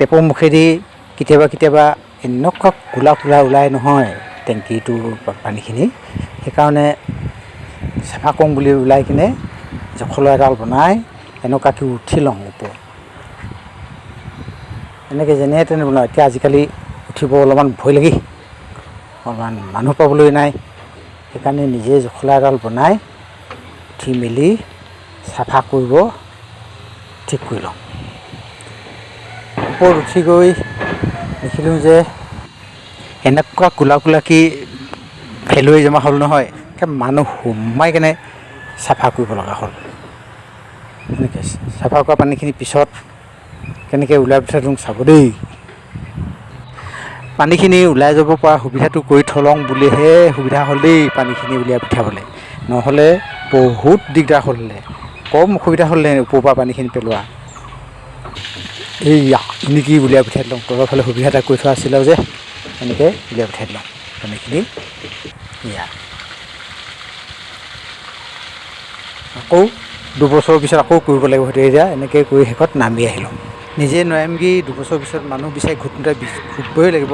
টেপৰ মুখেদি কেতিয়াবা কেতিয়াবা এনেকুৱা কোলা কোলা ওলাই নহয় টেংকিটোৰ পানীখিনি। সেইকাৰণে চাফা কৰোঁ বুলি ওলাই কিনে জখলা এডাল বনাই এনেকুৱাকৈ উঠি লওঁ ওপৰত। এনেকৈ যেনে তেনে বনাওঁ। এতিয়া আজিকালি উঠিব অলপমান ভয় লাগি অলপমান মানুহ পাবলৈ নাই। সেইকাৰণে নিজে জখলা এডাল বনাই উঠি মেলি চাফা কৰিব ঠিক কৰি লওঁ। ওপৰত উঠি গৈ দেখিলোঁ যে এনেকুৱা কোলা কোলাকৈ ফেলুৱৈ জমা হ'ল নহয় মানুহ সোমাই কেনে চাফা কৰিব লগা হ'ল। এনেকৈ চাফা কৰা পানীখিনি পিছত কেনেকৈ ওলাই পঠাই তোক চাব দেই। পানীখিনি ওলাই যাব পৰা সুবিধাটো কৰি থ'লওঁ বুলিহে সুবিধা হ'ল দেই পানীখিনি উলিয়াই পঠিয়াবলৈ। নহ'লে বহুত দিগদাৰ হ'লহে কম অসুবিধা হ'লে ওপৰৰ পৰা পানীখিনি পেলোৱা। এইয়া। এনেকৈ উলিয়াই পঠিয়াই দিলোঁ। তলৰ ফালে সুবিধা এটা কৰি থোৱা আছিলে যে, এনেকৈ উলিয়াই পঠিয়াই দিলোঁ। পানীখিনি এয়া। আকৌ দুবছৰৰ পিছত আকৌ কৰিব লাগিব সেইটো এতিয়া, এনেকৈ কৰি শেষত নামি আহিলোঁ। নিজে নোৱাৰিমগৈ, দুবছৰৰ পিছত মানুহ বিচাৰি ঘূৰোঁতে ঘূৰিবই লাগিব।